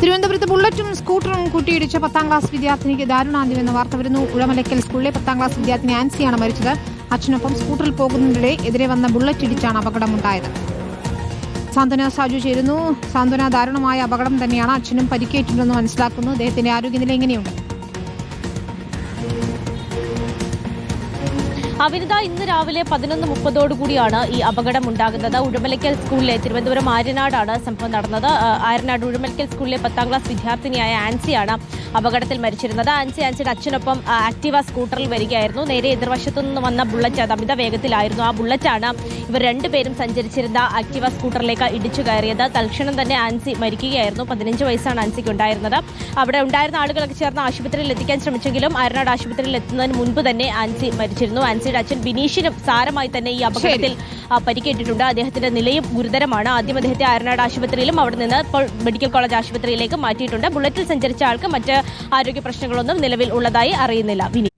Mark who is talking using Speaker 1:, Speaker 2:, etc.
Speaker 1: തിരുവനന്തപുരത്ത് ബുള്ളറ്റും സ്കൂട്ടറും കൂട്ടിയിടിച്ച പത്താം ക്ലാസ് വിദ്യാർത്ഥിനിക്ക് ദാരുണാന്ത്യമെന്ന വാർത്ത വരുന്നു. ഉഴമലക്കൽ സ്കൂളിലെ പത്താം ക്ലാസ് വിദ്യാർത്ഥിനി ആൻസിയാണ് മരിച്ചത്. അച്ഛനൊപ്പം സ്കൂട്ടറിൽ പോകുന്നതിനിടെ എതിരെ വന്ന ബുള്ളറ്റ് ഇടിച്ചാണ് അപകടമുണ്ടായത്. സാന്ത്വന സാജു ചേരുന്നു. സാന്ത്വന ദാരുണമായ അപകടം തന്നെയാണ് അച്ഛനും പരിക്കേറ്റിട്ടുണ്ടെന്ന് മനസ്സിലാക്കുന്നു. അദ്ദേഹത്തിന്റെ ആരോഗ്യനില എങ്ങനെയുണ്ട്?
Speaker 2: അവിനിത ഇന്ന് രാവിലെ പതിനൊന്ന് മുപ്പതോടുകൂടിയാണ് ഈ അപകടം ഉണ്ടാകുന്നത്. ഉഴമലക്കൽ സ്കൂളിലെ തിരുവനന്തപുരം ആര്യനാടാണ് സംഭവം നടന്നത്. ആര്യനാട് ഉഴമലക്കൽ സ്കൂളിലെ പത്താം ക്ലാസ് വിദ്യാർത്ഥിനിയായ ആൻസിയാണ് അപകടത്തിൽ മരിച്ചിരുന്നത്. ആൻസി ആൻസിയുടെ അച്ഛനൊപ്പം ആക്റ്റീവ സ്കൂട്ടറിൽ വരികയായിരുന്നു. നേരെ എതിർവശത്തു നിന്ന് വന്ന ബുള്ളറ്റ് അത് അമിത വേഗത്തിലായിരുന്നു. ആ ബുള്ളറ്റാണ് ഇവർ രണ്ടുപേരും സഞ്ചരിച്ചിരുന്ന ആക്ടിവ സ്കൂട്ടറിലേക്ക് ഇടിച്ചു കയറിയത്. തൽക്ഷണം തന്നെ ആൻസി മരിക്കുകയായിരുന്നു. പതിനഞ്ച് വയസ്സാണ് ആൻസിക്ക് ഉണ്ടായിരുന്നത്. അവിടെ ഉണ്ടായിരുന്ന ആളുകളൊക്കെ ചേർന്ന് ആശുപത്രിയിൽ എത്തിക്കാൻ ശ്രമിച്ചെങ്കിലും ആര്യനാട് ആശുപത്രിയിൽ എത്തുന്നതിന് മുൻപ് തന്നെ ആൻസി മരിച്ചിരുന്നു. ആൻസിയുടെ അച്ഛൻ ബിനീഷിനും സാരമായി തന്നെ ഈ അപകടത്തിൽ പരിക്കേറ്റിട്ടുണ്ട്. അദ്ദേഹത്തിന്റെ നിലയും ഗുരുതരമാണ്. ആദ്യം അദ്ദേഹത്തെ ആരനാട് ആശുപത്രിയിലും അവിടെ നിന്ന് ഇപ്പോൾ മെഡിക്കൽ കോളേജ് ആശുപത്രിയിലേക്ക് മാറ്റിയിട്ടുണ്ട്. ബുള്ളറ്റിൽ സഞ്ചരിച്ച ആൾക്ക് മറ്റ് ആരോഗ്യ പ്രശ്നങ്ങളൊന്നും നിലവിൽ ഉള്ളതായി അറിയുന്നില്ല. വിനി